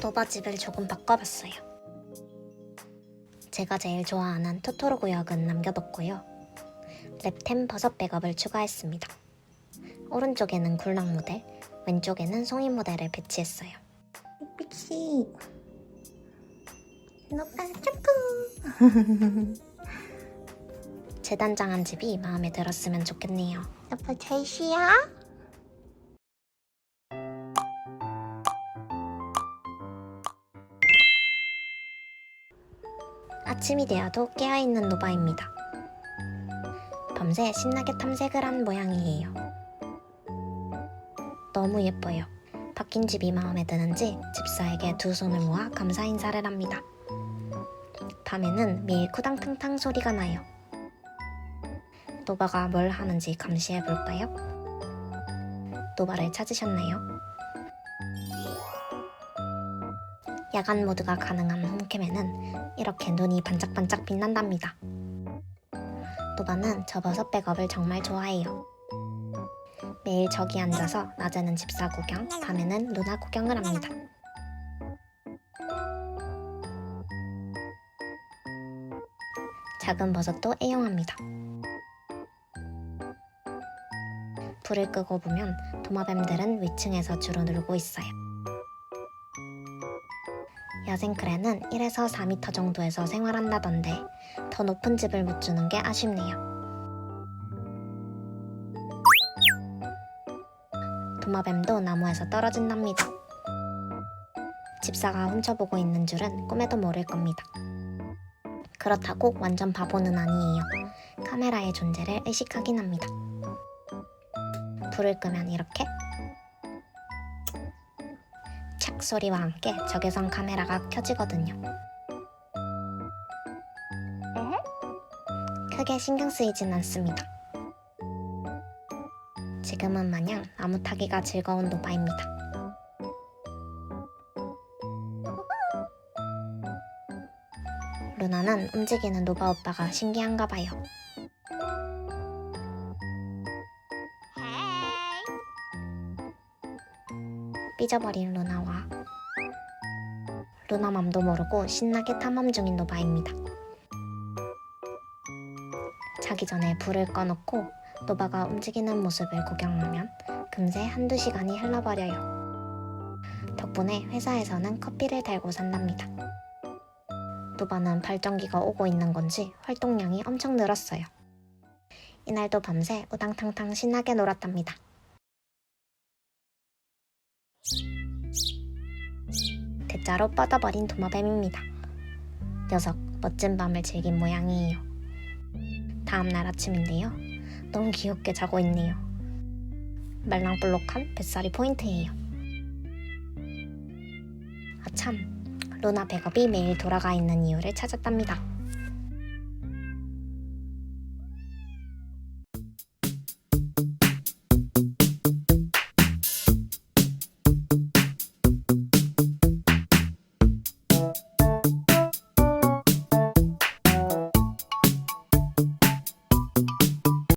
노바집을 조금 바꿔봤어요. 제가 제일 좋아하는 토토로 구역은 남겨뒀고요. 랩템 버섯 백업을 추가했습니다. 오른쪽에는 굴락 모델, 왼쪽에는 송이 모델을 배치했어요. 픽시 노빠 초코 재단장한 집이 마음에 들었으면 좋겠네요. 잘 쉬어? 아침이 되어도 깨어있는 노바입니다. 밤새 신나게 탐색을 한 모양이에요. 너무 예뻐요. 바뀐 집이 마음에 드는지 집사에게 두 손을 모아 감사 인사를 합니다. 밤에는 매일 쿠당탕탕 소리가 나요. 노바가 뭘 하는지 감시해 볼까요? 노바를 찾으셨나요? 야간 모드가 가능한 홈캠에는 이렇게 눈이 반짝반짝 빛난답니다. 노바는 저 버섯 백업을 정말 좋아해요. 매일 저기 앉아서 낮에는 집사 구경, 밤에는 누나 구경을 합니다. 작은 버섯도 애용합니다. 불을 끄고 보면 도마뱀들은 위층에서 주로 놀고 있어요. 야생크레는 1에서 4m 정도에서 생활한다던데 더 높은 집을 못 주는 게 아쉽네요. 도마뱀도 나무에서 떨어진답니다. 집사가 훔쳐보고 있는 줄은 꿈에도 모를 겁니다. 그렇다고 완전 바보는 아니에요. 카메라의 존재를 의식하긴 합니다. 불을 끄면 이렇게 착 소리와 함께 적외선 카메라가 켜지거든요. 크게 신경 쓰이진 않습니다. 지금은 마냥 나무 타기가 즐거운 노바입니다. 루나는 움직이는 노바 오빠가 신기한가 봐요. 삐져버린 루나와 루나 맘도 모르고 신나게 탐험 중인 노바입니다. 자기 전에 불을 꺼놓고 노바가 움직이는 모습을 구경하면 금세 한두 시간이 흘러버려요. 덕분에 회사에서는 커피를 달고 산답니다. 노바는 발전기가 오고 있는 건지 활동량이 엄청 늘었어요. 이날도 밤새 우당탕탕 신나게 놀았답니다. 대자로 뻗어버린 도마뱀입니다. 녀석 멋진 밤을 즐긴 모양이에요. 다음날 아침인데요. 너무 귀엽게 자고 있네요. 말랑볼록한 뱃살이 포인트예요. 아참, 루나 백업이 매일 돌아가 있는 이유를 찾았답니다.